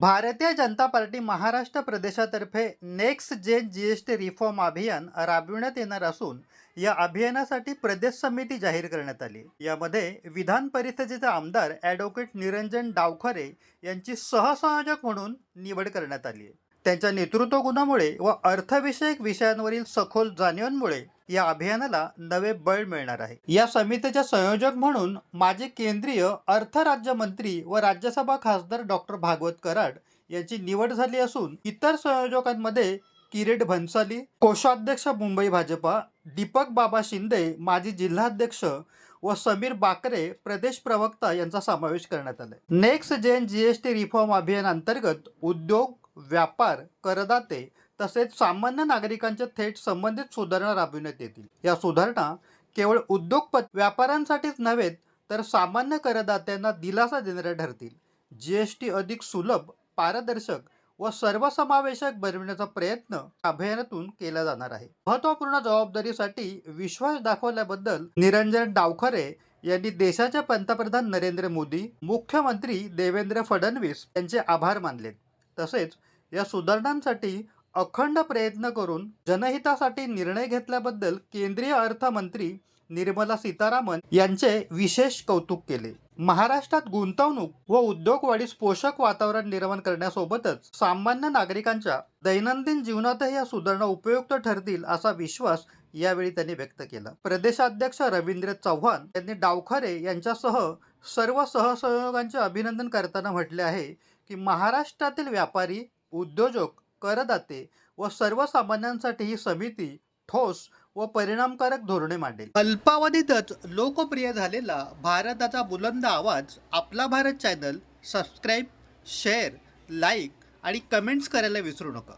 भारतीय Janata party Maharashtra प्रदेशातर्फे next gen G S T reform अभियान राबविण्यात येणार असून या अभियानासाठी प्रदेश समिती जाहीर करण्यात आली. यामध्ये विधान परिषदेचे आमदार ॲडव्होकेट निरंजन डावखरे यांची सहसंयोजक म्हणून निवड करण्यात आली. आहे त्यांच्या नेतृत्व गुणामुळे व अर्थविषयक विषयांवरील सखोल जाणीवांमुळे या अभियानाला नवे बळ मिळणार आहे. या समितीचे संयोजक म्हणून माजी केंद्रीय अर्थ राज्यमंत्री व राज्यसभा खासदार डॉक्टर भागवत कराड यांची निवड झाली असून इतर संयोजकांमध्ये किरीट भन्साली कोषाध्यक्ष मुंबई भाजपा दीपक बाबा शिंदे माजी जिल्हाध्यक्ष व समीर बाकरे प्रदेश प्रवक्ता यांचा समावेश करण्यात आला next gen G S T reform अभियान अंतर्गत उद्योग व्यापार करदाते तसेच सामान्य नागरिकांच्या थेट संबंधित सुधारणा राबविण्यात येतील. या सुधारणा केवळ उद्योगपत व्यापाऱ्यांसाठीच नव्हे तर सामान्य करदात्यांना दिलासा देणाऱ्या ठरतील. जी एस टी अधिक सुलभ पारदर्शक व सर्वसमावेशक बनविण्याचा प्रयत्न अभियानातून केला जाणार आहे. महत्त्वपूर्ण जबाबदारीसाठी विश्वास दाखवल्याबद्दल निरंजन डावखरे यांनी देशाचे पंतप्रधान नरेंद्र मोदी मुख्यमंत्री देवेंद्र फडणवीस यांचे आभार मानले तसेच या सुधारणांसाठी अखंड प्रयत्न करून जनहितासाठी निर्णय घेतल्याबद्दल केंद्रीय अर्थमंत्री निर्मला सीतारामन यांचे विशेष कौतुक केले. महाराष्ट्रात गुंतवणूक व उद्योग वाढीस पोषक वातावरण निर्माण करण्यासोबतच सामान्य नागरिकांच्या दैनंदिन जीवनातही या सुधारणा उपयुक्त ठरतील असा विश्वास यावेळी त्यांनी व्यक्त केला. प्रदेशाध्यक्ष रवींद्र चव्हाण यांनी डावखरे यांच्यासह सर्व सहसहयोगांचे अभिनंदन करताना म्हटले आहे की महाराष्ट्रातील व्यापारी उद्योजक करदाते व सर्वसामान्यांसाठी ही समिती ठोस व परिणामकारक धोरणे मांडेल. अल्पावधीतच लोकप्रिय झालेला भारताचा बुलंद आवाज आपला Bharat channel subscribe share like आणि कमेंट्स करायला विसरू नका.